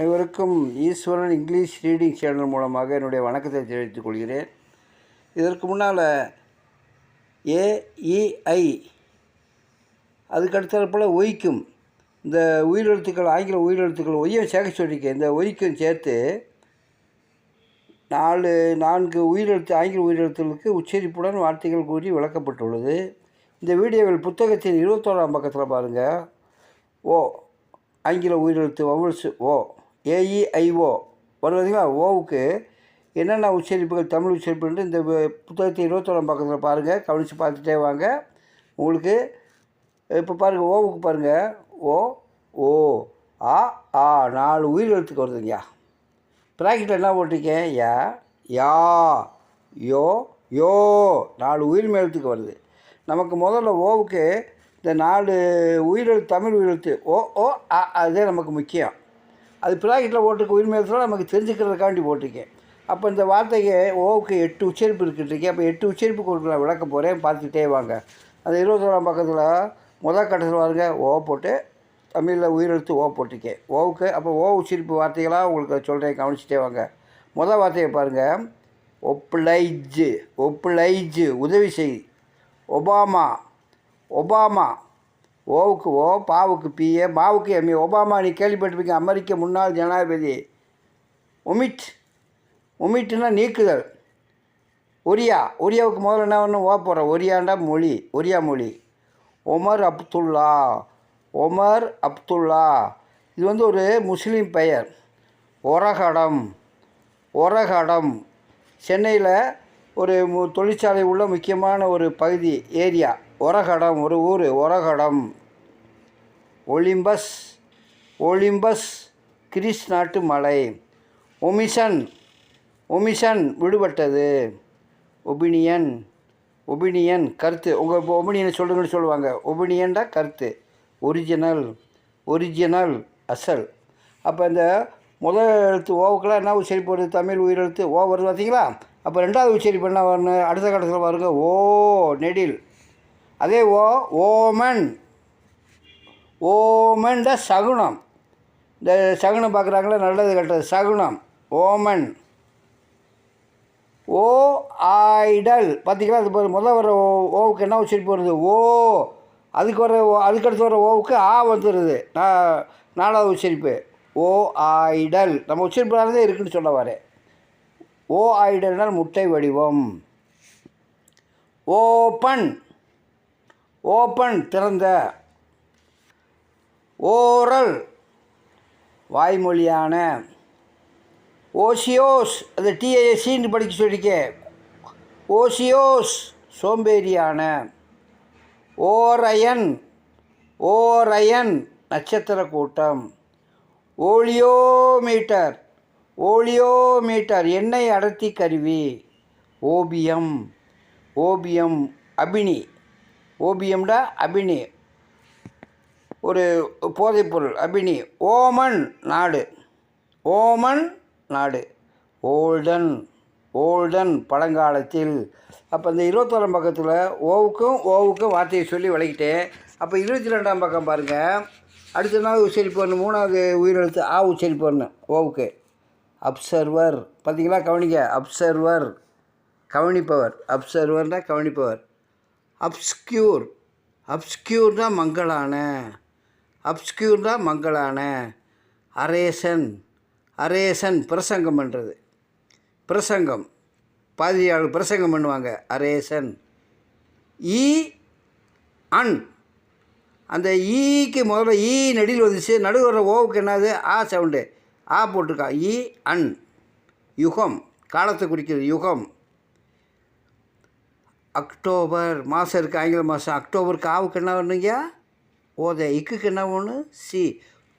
அனைவருக்கும் ஈஸ்வரன் English reading channel மூலமாக என்னுடைய வணக்கத்தை தெரிவித்துக் கொள்கிறேன். இதற்கு முன்னால் ஏஇஐ அதுக்கடுத்தாற்போல் ஒய்க்கும் இந்த உயிரெழுத்துக்கள் ஆங்கில உயிரெழுத்துக்கள் ஒய்யும் சேர்க்க சொல்லியிருக்கேன். இந்த ஒய்க்கும் சேர்த்து நாலு நான்கு உயிரெழுத்து ஆங்கில உயிரெழுத்துகளுக்கு உச்சரிப்புடன் வார்த்தைகள் கூறி விளக்கப்பட்டுள்ளது. இந்த வீடியோவில் புத்தகத்தின் இருபத்தோராம் பக்கத்தில் பாருங்கள் ஓ ஆங்கில உயிரெழுத்து வவுல்ஸ் ஓ. ஏஇஐஓ வருவதுங்களா ஓவுக்கு என்னென்ன உச்சரிப்புகள் தமிழ் உச்சரிப்புன்ட்டு இந்த புத்தகத்தை இருபத்தோரம் இருபத்தோராம் பக்கத்தில் பாருங்கள் கவனித்து பார்த்துட்டே வாங்க. உங்களுக்கு இப்போ பாருங்கள் ஓவுக்கு பாருங்கள் ஓ ஓ ஆ ஆ நாலு உயிர் எழுத்துக்கு வருதுங்கய்யா ப்ராக்கெட்டில் என்ன போட்டிருக்கேன் யா யா யோ யோ நாலு உயிர் மேலத்துக்கு வருது. நமக்கு முதல்ல ஓவுக்கு இந்த நாலு உயிரெழுத்து தமிழ் உயிரெழுத்து ஓ ஓ அதே நமக்கு முக்கியம். அது ப்ராக்கெட்டில் ஓட்டுக்கு உயிர் எழுத்துல நமக்கு தெரிஞ்சுக்கிறதுக்காண்டி போட்டிருக்கேன். அப்போ இந்த வார்த்தைக்கு ஓவுக்கு எட்டு உச்சரிப்பு இருக்குன்றிருக்கேன் அப்போ எட்டு உச்சரிப்பு கொடுக்க நான் விளக்க போகிறேன் பார்த்துக்கிட்டே வாங்க. அந்த இருபத்தோராம் பக்கத்தில் முதல் கட்டத்தில் வாருங்க ஓ போட்டு தமிழில் உயிரெழுத்து ஓ போட்டிருக்கேன். ஓவுக்கு அப்போ ஓ உச்சரிப்பு வார்த்தைகளாக உங்களுக்கு சொல்கிறேன் கவனிச்சிட்டே வாங்க. முதல் வார்த்தையை பாருங்கள் ஒப்ளைஜு ஒப்ளைஜு உதவி செய். ஒபாமா ஒபாமா ஓவுக்கு ஓ பாவுக்கு பிஏ மாவுக்கு எம்ஏ ஒபாமா நீ கேள்விப்பட்டிருப்பீங்க. அமெரிக்க முன்னாள் ஜனாதிபதி. உமிட் ஒமிட்னா நீக்குதல். ஒரியா. ஒரியாவுக்கு முதல்ல என்ன ஒன்று ஓ போகிறோம் ஒரியாண்டா மொழி. ஒரியா மொழி. ஒமர் அப்துல்லா. ஒமர் அப்துல்லா. இது வந்து ஒரு முஸ்லீம் பெயர். ஒரகடம். ஒரகடம். சென்னையில் ஒரு தொழிற்சாலை உள்ள முக்கியமான ஒரு பகுதி ஏரியா. ஒரகடம் ஒரு ஊர். ஒரகடம். ஒலிம்பஸ் ஒலிம்பஸ் கிரீஸ் நாட்டு மலை. ஒமிஷன் ஒமிஷன் விடுபட்டது. ஒபினியன் ஒபினியன் கருத்து. உங்கள் இப்போ ஒபினியனை சொல்லுங்கன்னு சொல்லுவாங்க. ஒபினியன்டா கருத்து. ஒரிஜினல் ஒரிஜினல் அசல். அப்போ இந்த முதல் எழுத்து ஓவுக்கெல்லாம் என்ன உச்சரிப்பு வருது? தமிழ் உயிரெழுத்து ஓ வருது பார்த்தீங்களா? அப்போ ரெண்டாவது உச்சரிப்பு என்ன வரணும் அடுத்த கட்டத்தில் வருங்க ஓ நெடில். அதே ஓ ஓமன். ஓமன்ட சகுனம் இந்த சகுனம் பார்க்குறாங்களே நல்லது கெட்டது. சகுனம் ஓமன். ஓ ஆயிடல். பார்த்திங்களா? அது பாரு- முதல் வர ஓ ஓவுக்கு என்ன உச்சரிப்பு வருது? ஓ. அதுக்கு வர ஓ அதுக்கடுத்து வர ஓவுக்கு ஆ வந்துடுது நான் நாலாவது உச்சரிப்பு. ஓ ஆயிடல். நம்ம உச்சரிப்பானதே இருக்குன்னு சொல்ல வரேன். ஓ ஐடல்னால் முட்டை வடிவம். ஓப்பன். ஓப்பன். திறந்த. ஓரல். வாய்மொழியான ஓசியோஸ். அது டிஏஎஸ்சின்னு படிக்க சொல்லிக்க ஓசியோஸ். சோம்பேறியான. ஓரயன். ஓரயன். நட்சத்திர கூட்டம். ஓலியோமீட்டர். ஓலியோமீட்டர். எண்ணெய் அடர்த்தி கருவி. ஓபியம். ஓபியம் அபினி. ஓபியம்டா அபினி. ஒரு போதைப்பொருள் அபினி ஓமன் நாடு ஓமன் நாடு ஓல்டன் ஓல்டன் பழங்காலத்தில். அப்போ இந்த இருபத்தோராம் பக்கத்தில் ஓவுக்கும் ஓவுக்கும் வார்த்தையை சொல்லி விளக்கிட்டேன். அப்போ இருபத்தி ரெண்டாம் பக்கம் பாருங்கள் அடுத்த நாள் உச்சரிப்பு வரணும்? மூணாவது உயிரெழுத்து ஆ உச்சரிப்பு வரணும் ஓவுக்கு. அப்சர்வர். பார்த்தீங்களா கவனிங்க. அப்சர்வர். கவனிப்பவர். அப்சர்வர்னால் கவனிப்பவர். அப்ஸ்கியூர். அப்ஸ்கியூர்னால் மங்களான. அப்ஸ்கியூர்னா மங்களான அரேசன் அரேசன் பிரசங்கம் பண்ணுறது பிரசங்கம். பாதிரியாளர் பிரசங்கம் பண்ணுவாங்க அரேசன். ஈ அன். அந்த ஈக்கு முதல்ல ஈ நெடில் வந்துச்சு நடுவில் வர ஓவுக்கு என்னது? ஆ சவுண்டு. ஆ போட்டிருக்கான் ஈ அன். யுகம். காலத்தை குறிக்கிறது யுகம். அக்டோபர் மாதம் இருக்குது ஆங்கில மாதம் அக்டோபருக்கு ஆவுக்கு என்ன பண்ணுங்க? ஓத இக்குக்கு என்ன ஒன்று சி.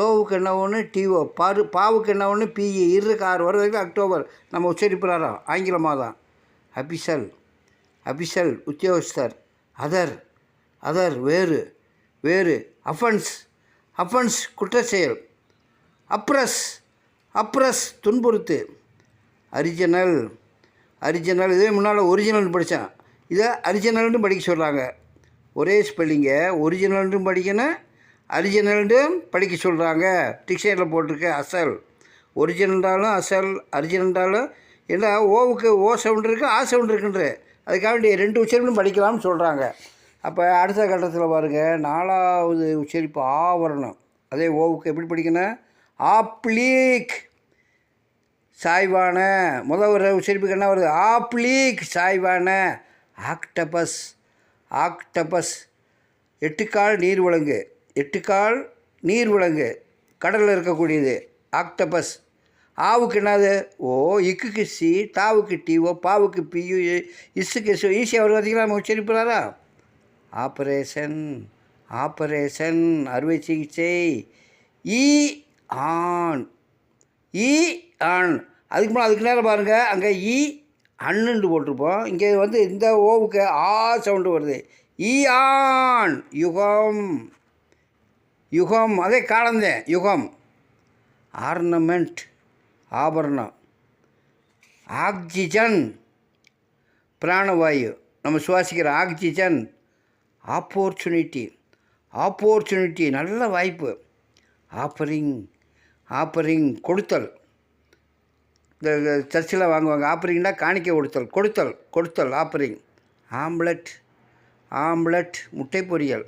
டோவுக்கு என்ன ஒன்று டிஓ. பாரு பாவுக்கு என்ன ஒன்று பிஇ இருக்கு ஆறு வர வரைக்கும் அக்டோபர். நம்ம உச்சரிப்புறாரோம் ஆங்கில மாதம் அபிசல் அபிசல் உத்தியோகஸ்தர். அதர். அதர் வேறு. வேறு. அஃபன்ஸ். அஃபன்ஸ் குற்றச்செயல். அப்ரஸ். அப்ரஸ் துன்புறுத்து. அரிஜினல். அரிஜினல் இதே முன்னால் ஒரிஜினல்னு படித்தேன் இதை அரிஜினல்னு படிக்க சொல்கிறாங்க ஒரே ஸ்பெல்லிங்கை ஒரிஜினல்ன்றும் படிக்கணும் அரிஜினல்ன்றும் படிக்க சொல்கிறாங்க டிக்ஷனரியில் போட்டிருக்க அசல். ஒரிஜினல்ன்றாலும் அசல் அரிஜினல்ன்றாலும் என்ன ஓவுக்கு ஓ சவுண்ட் இருக்குது ஆ சவுண்ட் இருக்குன்ற. அதுக்காக வேண்டிய ரெண்டு உச்சரிப்பும் படிக்கலாம்னு சொல்கிறாங்க அப்போ அடுத்த கட்டத்தில் பாருங்கள் நாலாவது உச்சரிப்பு ஆவரணம் அதே ஓவுக்கு எப்படி படிக்கணும்? ஆப்ளீக் சாய்வான. முதல் ஒரு உச்சரிப்புக்கு என்ன வருது? ஆப்ளீக் சாய்வான. ஆக்டபஸ். ஆக்டபஸ். எட்டுக்கால் நீர்விலங்கு எட்டுக்கால் நீர்விலங்கு கடலில் இருக்கக்கூடியது. ஆக்டபஸ். ஆவுக்கு என்னது? ஓ இக்குக்கு சி தாவுக்கு டி ஓ பாவுக்கு பியு இசுக்கு எஸ் ஈஸியாக வரும் பார்த்தீங்களா? நம்ம உச்சரிப்புறாரா ஆப்ரேஷன். ஆப்ரேஷன். அறுவை சிகிச்சை. ஈ ஆண். ஈ ஆண். அதுக்கு முன்னாடி அதுக்கு நேரம் பாருங்கள் அங்கே ஈ அண்ணுண்டு போட்டிருப்போம். இங்கே வந்து இந்த ஓவுக்கு ஆ சவுண்டு வருது. ஈயான் யுகம் யுகம் அதே காலந்தேன் யுகம். ஆர்னமெண்ட் ஆபரணம். ஆக்சிஜன் பிராணவாயு. நம்ம சுவாசிக்கிற ஆக்சிஜன் ஆப்பர்ச்சுனிட்டி. ஆப்பர்ச்சுனிட்டி நல்ல வாய்ப்பு. ஆப்பரிங் ஆப்பரிங் கொடுத்தல். இந்த சர்ச்சில் வாங்குவாங்க. ஆப்பரிங்னா காணிக்கை கொடுத்தல் கொடுத்தல் கொடுத்தல் ஆப்பரிங். ஆம்லெட் ஆம்லெட் முட்டை பொரியல்.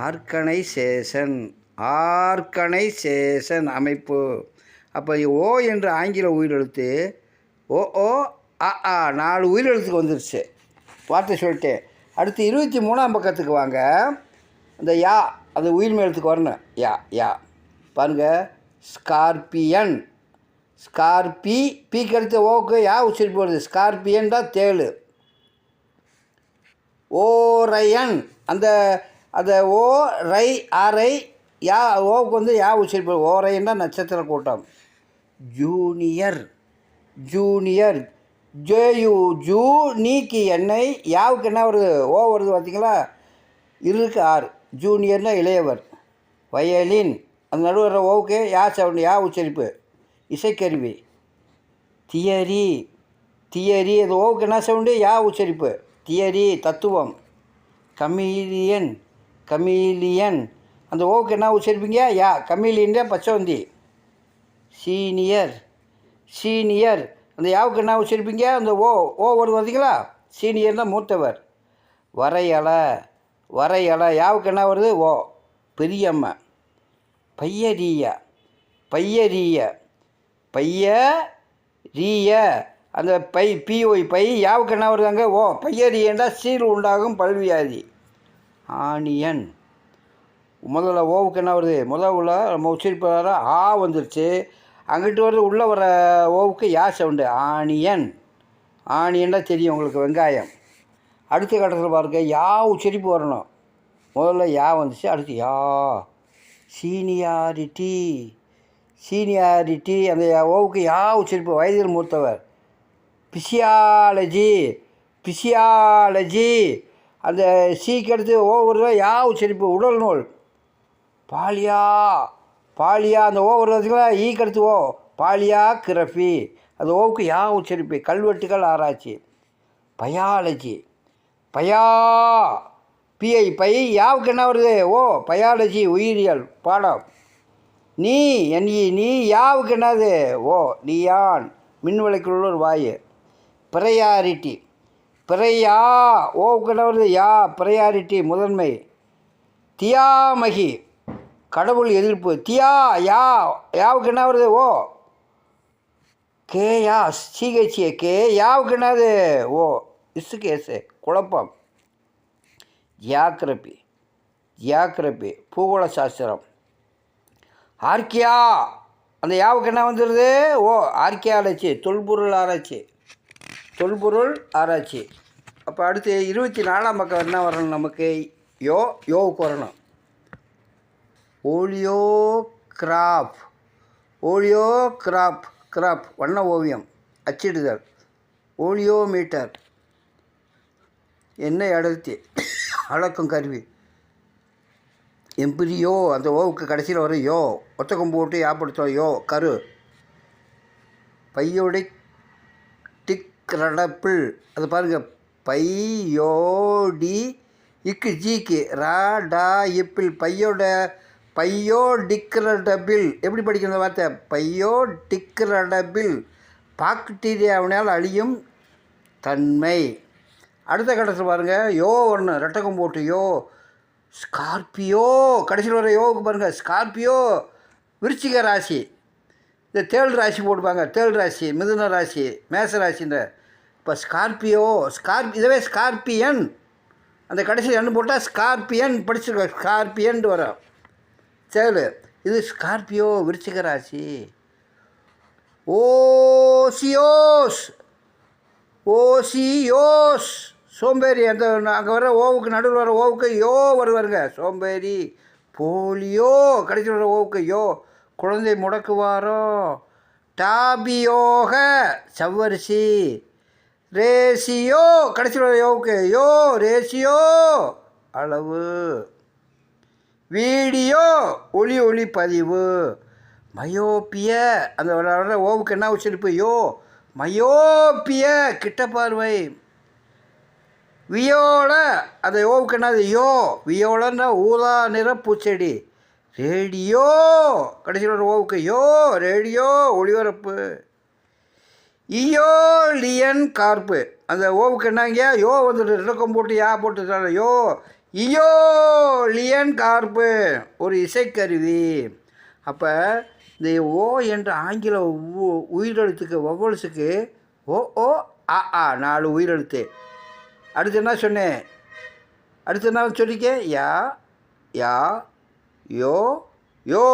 ஆர்கனைசேஷன் ஆர்கனைசேஷன் அமைப்பு. அப்போ ஓ என்ற ஆங்கில உயிரெழுத்து ஓ ஓ ஆ ஆ நாலு உயிரெழுத்துக்கு வந்துருச்சு. வார்த்தை சொல்லிட்டேன். அடுத்து இருபத்தி மூணாம் பக்கத்துக்கு வாங்க. அந்த யா அந்த உயிர்மை எழுத்துக்கு வரணும். யா யா. பாருங்கள் ஸ்கார்பியன். ஸ்கார்பி பீக்கு அடுத்த ஓக்கு யா உச்சரிப்பு வருது ஸ்கார்பியன்டா தான் ஓரையன் அந்த அந்த ஓ ரை ஆரை யா ஓவுக்கு வந்து யா உச்சரிப்பு ஓரையன் தான் நட்சத்திர கூட்டம். ஜூனியர் ஜூனியர் ஜேயு ஜூ நீக்கி எண்ணெய் யாவுக்கு என்ன வருது? ஓ வருது பார்த்தீங்களா? இருக்கு ஆறு. ஜூனியர்னா இளையவர். வயலின். அந்த நடுவர் ஓவுக்கு யா சவுண்ட் யா உச்சரிப்பு. இசைக்கருவி. தியரி தியரி அது ஓவுக்கு என்ன சவுண்டு யா உச்சரிப்பு. தியரி தத்துவம். கமீலியன் கமீலியன். அந்த ஓவுக்கு என்ன உச்சரிப்பீங்க? யா கமீலியன்டே பச்சவந்தி. Senior senior. அந்த யாவுக்கு என்ன உச்சரிப்பீங்க? அந்த ஓ ஓ வருது பார்த்தீங்களா சீனியர் தான் மூத்தவர். வரையலை வரையலை யாவுக்கு என்ன வருது? ஓ பெரியம்மா. பையரிய பையரிய. பைய ரீய அந்த பை பிஓய் பை யாவுக்கு என்ன வருது அங்கே ஓ பையரியண்டா சீல் உண்டாகும் பல்வியாதி. ஆனியன் முதல்ல ஓவுக்கு என்ன வருது? முதல்ல நம்ம உச்சரிப்பார ஆ வந்துருச்சு. அங்கிட்டு வருது உள்ளே வர ஓவுக்கு யா சவுண்டு? ஆனியன் ஆனியன்னா தெரியும் உங்களுக்கு வெங்காயம். அடுத்த கட்டத்தில் பாருங்க யா உச்சரிப்பு வரணும். முதல்ல யா வந்துச்சு அடுத்து யா. சீனியாரிட்டி. சீனியாரிட்டி அந்த ஓவுக்கு யா உச்சரிப்பு வயதில் மூத்தவர். Physiology physiology. அந்த சீக்கு ஓவர் ஓ யா உச்சரிப்பு உடல் நூல். பாலியா பாலியா அந்த ஓ வருது பார்த்தீங்களா ஈக்கு ஓ பாலியா கிரஃபி. அந்த ஓவுக்கு யா உச்சரிப்பு கல்வெட்டுகள் ஆராய்ச்சி. பயாலஜி பயா பிஐ பை யாவுக்கு என்ன வருது? ஓ பயாலஜி உயிரியல் பாடம். நீ என் நீ யாவுக்கு என்னது? ஓ நீ யான் மின்விளக்கில் ஒரு வாயு. ப்ரையாரிட்டி பிரையா ஓவுக்கு என்ன வருது? யா ப்ரையாரிட்டி முதன்மை. தியாமகி. கடவுள் எதிர்ப்பு. தியா யா யாவுக்கு என்ன வருது? ஓ கேயா சிஹெச்ஏ கே யாவுக்கு என்னது? ஓ இசு கேசு குழப்பம். ஜியாகிரபி ஜியாகிரபி பூகோள சாஸ்திரம். ஆர்கியா அந்த யாவுக்கு என்ன வந்துடுது ஓ ஆர்கியாலஜி தொல்பொருள் ஆராய்ச்சி. தொல்பொருள் ஆராய்ச்சி. அப்போ அடுத்து இருபத்தி நாலாம் பக்கம் என்ன வரணும் நமக்கு? யோ யோவுக்கு வரணும். Oleograph oleograph graph வண்ண ஓவியம் அச்சிடுதல். ஓலியோ மீட்டர் எண்ணெய் அடர்த்தி அளக்கும் கருவி. எம்பிரியோ அந்த ஓவுக்கு கடைசியில் வரும் யோ ஒத்த கொம்பு விட்டு யோ கரு. பையோடை டிக் ரடப்பிள் அது பாருங்கள் பையோடி இக்கு ஜிக்கு. ரா டா இப்பிள். பையோட பையோ டிக்ரடபிள் எப்படி படிக்கிற இந்த வார்த்தை? பையோ டிக்ரடபிள் பாக்டீரியாவினால் அழியும் தன்மை. அடுத்த கட்டத்தில் பாருங்கள் யோ ஒன்று ரெட்டகம் போட்டு யோ ஸ்கார்பியோ கடைசியில் வர யோவுக்கு பாருங்கள் ஸ்கார்பியோ விருச்சிக ராசி. இந்த தேள் ராசி போட்டுப்பாங்க தேள் ராசி மிதுன ராசி மேச ராசின்ற. இப்போ ஸ்கார்பியோ ஸ்கார்பி இதுவே ஸ்கார்பியன். அந்த கடைசியில் என்ன போட்டால் ஸ்கார்பியன் படிச்சிருக்க ஸ்கார்பியன் வரும். தேள் இது ஸ்கார்பியோ விருச்சிக ராசி. ஓசியோஸ் ஓசியோஸ். சோம்பேறி அந்த அங்கே வர ஓவுக்கு நடுவில் வர ஓவுக்கு யோ வருவாருங்க. சோம்பேறி போலியோ கடைசி வர ஓவுக்கு யோ குழந்தை முடக்குவாரோ? டாபியோக சவ்வரிசி ரேசியோ கடைசி வர யோவுக்கு யோ ரேசியோ அளவு. வீடியோ ஒளி ஒளி பதிவு. மயோப்பிய அந்த வர ஓவுக்கு என்ன உச்சரிப்பு? யோ மயோப்பிய கிட்ட பார்வை. வியோல அந்த ஓவுக்கு என்னது யோ வியோலன்னா ஊதா நிற பூச்செடி. ரேடியோ கடைசியில் ஒரு ஓவுக்கு யோ ரேடியோ ஒளிபரப்பு. இயோலியன் கார்ப்பு. அந்த ஓவுக்கு என்னங்க யோ வந்துட்டு இலக்கம் போட்டு யா போட்டு யோ இயோலியன் கார்ப்பு. ஒரு இசைக்கருவி. அப்போ இந்த ஓ என்ற ஆங்கில உ- உயிரெழுத்துக்கு வவ்வல்ஸுக்கு ஓ ஓ ஆ ஆ நாலு உயிரெழுத்து. அடுத்து என்ன சொன்னேன் அடுத்து என்ன சொல்லிக்க? யா யா யோ யோ.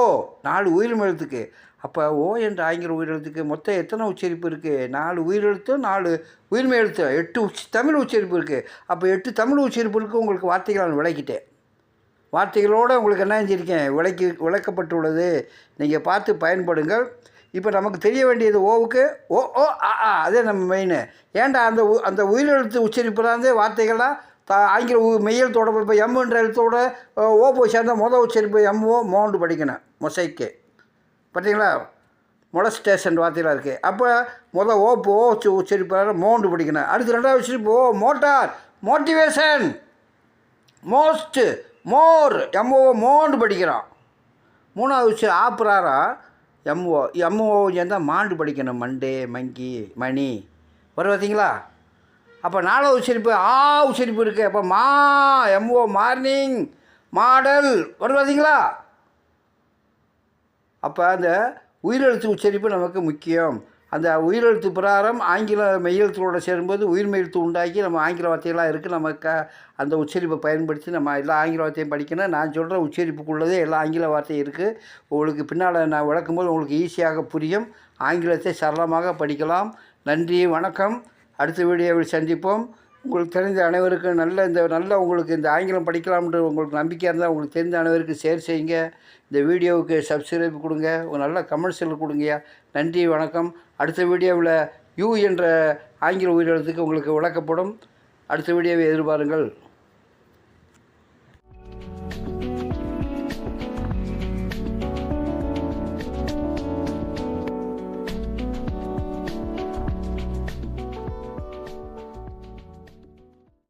நாலு உயிரும் எழுத்துக்கு அப்போ ஓ என்ற ஆங்கில உயிரெழுத்துக்கு மொத்தம் எத்தனை உச்சரிப்பு இருக்குது நாலு உயிரெழுத்து நாலு உயிர்மை எழுத்து எட்டு உச் தமிழ் உச்சரிப்பு இருக்குது அப்போ எட்டு தமிழ் உச்சரிப்பு இருக்குது உங்களுக்கு வார்த்தைகளை நான் விளக்கிட்டேன். வார்த்தைகளோடு உங்களுக்கு என்ன செஞ்சுருக்கேன்? விளக்கி விளக்கப்பட்டுள்ளது. நீங்கள் பார்த்து பயன்படுங்கள். இப்போ நமக்கு தெரிய வேண்டியது ஓவுக்கு ஓ ஓ ஆ ஆ அதே நம்ம மெயின் ஏன்டா அந்த உ- அந்த உயிரெழுத்து உச்சரிப்பு தான் வந்து வார்த்தைகள்லாம் த ஆங்கில உ- மெய்யல் தொடர்பு இப்போ எம்முன்ற எழுத்தோட ஓ போய் சேர்ந்த மொதல் உச்சரிப்பு எம்ஓ மோண்டு படிக்கணும் மொசைக்கு. பார்த்தீங்களா மொலஸ்டேஷன் வார்த்தையெல்லாம் இருக்குது அப்போ மொதல் ஓ ஓ உச்ச- உச்சரிப்பு மோண்டு படிக்கணும். அடுத்து ரெண்டாவது உச்சரிப்பு ஓ motor motivation most more M மோண்டு படிக்கிறான் மூணாவது விஷயம் ஆப்புறாரா எம்ஓ எம்ஓ சேர்ந்தால் மாண்டு படிக்கணும் மண்டே மங்கி மணி. வர பார்த்தீங்களா? அப்போ நாலாவது உச்சரிப்பு ஆ உச்சரிப்பு இருக்குது அப்போ மா எம்ஓ மார்னிங் மாடல். வர பார்த்தீங்களா? அப்போ அந்த உயிரெழுத்து உச்சரிப்பு நமக்கு முக்கியம். அந்த உயிரெழுத்து பிரகாரம் ஆங்கில மெய்யெழுத்தோட சேரும்போது உயிர் மெய்யெழுத்து உண்டாக்கி நம்ம ஆங்கில வார்த்தையெல்லாம் இருக்குது நம்ம க அந்த உச்சரிப்பை பயன்படுத்தி நம்ம எல்லா ஆங்கில வார்த்தையும் படிக்கணும். நான் சொல்கிற உச்சரிப்புக்குள்ளதே எல்லா ஆங்கில வார்த்தையும் இருக்குது உங்களுக்கு பின்னால் நான் விளக்கும்போது உங்களுக்கு ஈஸியாக புரியும். ஆங்கிலத்தை சரளமாக படிக்கலாம். நன்றி வணக்கம். அடுத்த வீடியோவில் சந்திப்போம். உங்களுக்கு தெரிந்த அனைவருக்கும் நல்ல இந்த நல்ல உங்களுக்கு இந்த ஆங்கிலம் படிக்கலாம்ன்ற உங்களுக்கு நம்பிக்கையாக இருந்தால் உங்களுக்கு தெரிந்த அனைவருக்கு ஷேர் செய்யுங்க. இந்த வீடியோவுக்கு சப்ஸ்கிரைப் கொடுங்க. ஒரு நல்ல கமெண்ட்ஸில் கொடுங்கய்யா. நன்றி வணக்கம். அடுத்த வீடியோவில் யூ என்ற ஆங்கில உயிரிழத்துக்கு உங்களுக்கு விளக்கப்படும். அடுத்த வீடியோவை எதிர்பாருங்கள்.